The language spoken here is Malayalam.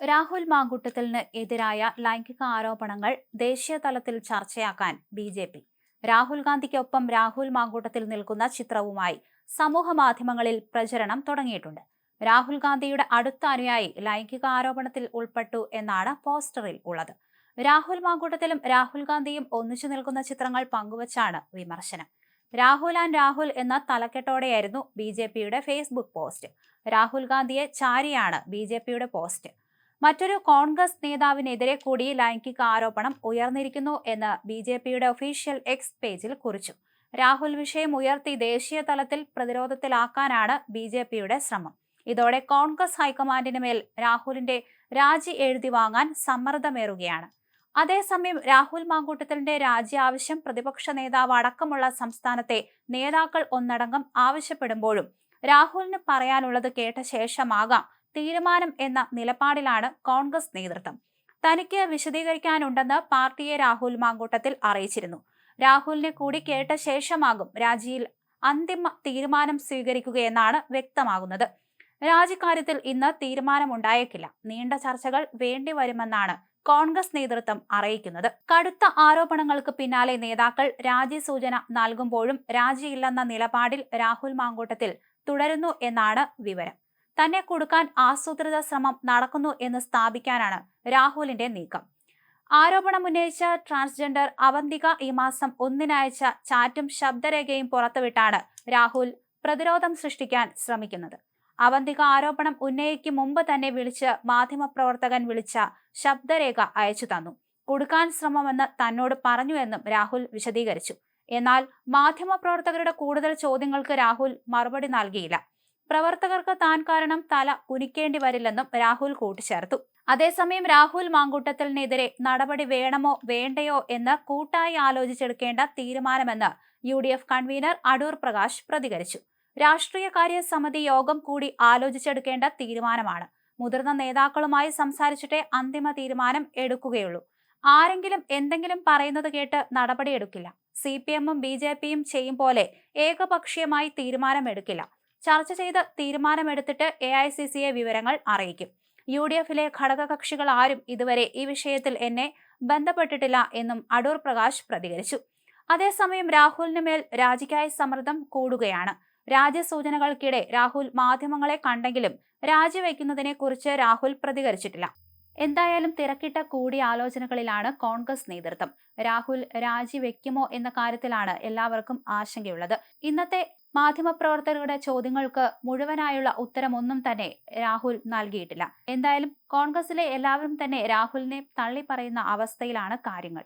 രാഹുൽ മാങ്കുട്ടത്തിന് എതിരായ ലൈംഗിക ആരോപണങ്ങൾ ദേശീയ തലത്തിൽ ചർച്ചയാക്കാൻ ബി ജെ പി. രാഹുൽ ഗാന്ധിക്കൊപ്പം രാഹുൽ മാങ്കൂട്ടത്തിൽ നിൽക്കുന്ന ചിത്രവുമായി സമൂഹ മാധ്യമങ്ങളിൽ പ്രചരണം തുടങ്ങിയിട്ടുണ്ട്. രാഹുൽ ഗാന്ധിയുടെ അടുത്ത അനുയായി ലൈംഗിക ആരോപണത്തിൽ ഉൾപ്പെട്ടു എന്നാണ് പോസ്റ്ററിൽ ഉള്ളത്. രാഹുൽ മാങ്കൂട്ടത്തിലും രാഹുൽ ഗാന്ധിയും ഒന്നിച്ചു നിൽക്കുന്ന ചിത്രങ്ങൾ പങ്കുവച്ചാണ് വിമർശനം. രാഹുൽ ആൻഡ് രാഹുൽ എന്ന തലക്കെട്ടോടെയായിരുന്നു ബി ജെ പിയുടെ ഫേസ്ബുക്ക് പോസ്റ്റ്. രാഹുൽ ഗാന്ധിയെ ചാരിയാണ് ബി ജെ പിയുടെ പോസ്റ്റ്. മറ്റൊരു കോൺഗ്രസ് നേതാവിനെതിരെ കൂടി ലൈംഗിക ആരോപണം ഉയർന്നിരിക്കുന്നു എന്ന് ബി ജെ പിയുടെ ഒഫീഷ്യൽ എക്സ് പേജിൽ കുറിച്ചു. രാഹുൽ വിഷയം ഉയർത്തി ദേശീയ തലത്തിൽ പ്രതിരോധത്തിലാക്കാനാണ് ബി ജെ പിയുടെ ശ്രമം. ഇതോടെ കോൺഗ്രസ് ഹൈക്കമാൻഡിന് മേൽ രാഹുലിന്റെ രാജി എഴുതി വാങ്ങാൻ സമ്മർദ്ദമേറുകയാണ്. അതേസമയം രാഹുൽ മാങ്കൂട്ടത്തിന്റെ രാജി ആവശ്യം പ്രതിപക്ഷ നേതാവ് അടക്കമുള്ള സംസ്ഥാനത്തെ നേതാക്കൾ ഒന്നടങ്കം ആവശ്യപ്പെടുമ്പോഴും രാഹുലിന് പറയാനുള്ളത് കേട്ട ശേഷമാകാം തീരുമാനം എന്ന നിലപാടിലാണ് കോൺഗ്രസ് നേതൃത്വം. തനിക്ക് വിശദീകരിക്കാനുണ്ടെന്ന് പാർട്ടിയെ രാഹുൽ മാങ്കൂട്ടത്തിൽ അറിയിച്ചിരുന്നു. രാഹുലിനെ കൂടി കേട്ട ശേഷമാകും രാജിയിൽ അന്തിമ തീരുമാനം സ്വീകരിക്കുകയെന്നാണ് വ്യക്തമാകുന്നത്. രാജിക്കാര്യത്തിൽ ഇന്ന് തീരുമാനമുണ്ടായേക്കില്ല. നീണ്ട ചർച്ചകൾ വേണ്ടി വരുമെന്നാണ് കോൺഗ്രസ് നേതൃത്വം അറിയിക്കുന്നത്. കടുത്ത ആരോപണങ്ങൾക്ക് പിന്നാലെ നേതാക്കൾ രാജി സൂചന നൽകുമ്പോഴും രാജിയില്ലെന്ന നിലപാടിൽ രാഹുൽ മാങ്കൂട്ടത്തിൽ തുടരുന്നു എന്നാണ് വിവരം. തന്നെ കൊടുക്കാൻ ആസൂത്രിത ശ്രമം നടക്കുന്നു എന്ന് സ്ഥാപിക്കാനാണ് രാഹുലിന്റെ നീക്കം. ആരോപണം ഉന്നയിച്ച ട്രാൻസ്ജെൻഡർ അവന്തിക ഈ മാസം ഒന്നിനയച്ച ചാറ്റും ശബ്ദരേഖയും പുറത്തുവിട്ടാണ് രാഹുൽ പ്രതിരോധം സൃഷ്ടിക്കാൻ ശ്രമിക്കുന്നത്. അവന്തിക ആരോപണം ഉന്നയിക്കും മുമ്പ് തന്നെ വിളിച്ച് മാധ്യമപ്രവർത്തകൻ വിളിച്ച ശബ്ദരേഖ അയച്ചു തന്നു. കൊടുക്കാൻ ശ്രമമെന്ന് തന്നോട് പറഞ്ഞു എന്നും രാഹുൽ വിശദീകരിച്ചു. എന്നാൽ മാധ്യമപ്രവർത്തകരുടെ കൂടുതൽ ചോദ്യങ്ങൾക്ക് രാഹുൽ മറുപടി നൽകിയില്ല. പ്രവർത്തകർക്ക് താൻ കാരണം തല കുനിക്കേണ്ടി വരില്ലെന്നും രാഹുൽ കൂട്ടിച്ചേർത്തു. അതേസമയം രാഹുൽ മാങ്കൂട്ടത്തിനെതിരെ നടപടി വേണമോ വേണ്ടയോ എന്ന് കൂട്ടായി ആലോചിച്ചെടുക്കേണ്ട തീരുമാനമെന്ന് U D F convener Adoor Prakash പ്രതികരിച്ചു. രാഷ്ട്രീയകാര്യ സമിതി യോഗം കൂടി ആലോചിച്ചെടുക്കേണ്ട തീരുമാനമാണ്. മുതിർന്ന നേതാക്കളുമായി സംസാരിച്ചിട്ടേ അന്തിമ തീരുമാനം എടുക്കുകയുള്ളൂ. ആരെങ്കിലും എന്തെങ്കിലും പറയുന്നത് കേട്ട് നടപടിയെടുക്കില്ല. സി പി എമ്മും ബി ജെ പിയും ചെയ്യും പോലെ ഏകപക്ഷീയമായി തീരുമാനമെടുക്കില്ല. ചർച്ച ചെയ്ത് തീരുമാനമെടുത്തിട്ട് എ ഐ സി സിയെ വിവരങ്ങൾ അറിയിക്കും. യു ഡി എഫിലെ ഘടകകക്ഷികൾ ആരും ഇതുവരെ ഈ വിഷയത്തിൽ എന്നെ ബന്ധപ്പെട്ടിട്ടില്ല എന്നും അടൂർ പ്രകാശ് പ്രതികരിച്ചു. അതേസമയം രാഹുലിന് മേൽ രാജിക്കായി സമ്മർദ്ദം കൂടുകയാണ്. രാജ്യസൂചനകൾക്കിടെ രാഹുൽ മാധ്യമങ്ങളെ കണ്ടെങ്കിലും രാജിവെക്കുന്നതിനെ കുറിച്ച് രാഹുൽ പ്രതികരിച്ചിട്ടില്ല. എന്തായാലും തിരക്കിട്ട കൂടിയാലോചനകളിലാണ് കോൺഗ്രസ് നേതൃത്വം. രാഹുൽ രാജിവെക്കുമോ എന്ന കാര്യത്തിലാണ് എല്ലാവർക്കും ആശങ്കയുള്ളത്. ഇന്നത്തെ മാധ്യമപ്രവർത്തകരുടെ ചോദ്യങ്ങൾക്ക് മുഴുവനായുള്ള ഉത്തരമൊന്നും തന്നെ രാഹുൽ നൽകിയിട്ടില്ല. എന്തായാലും കോൺഗ്രസിലെ എല്ലാവരും തന്നെ രാഹുലിനെ തള്ളിപ്പറയുന്ന അവസ്ഥയിലാണ് കാര്യങ്ങൾ.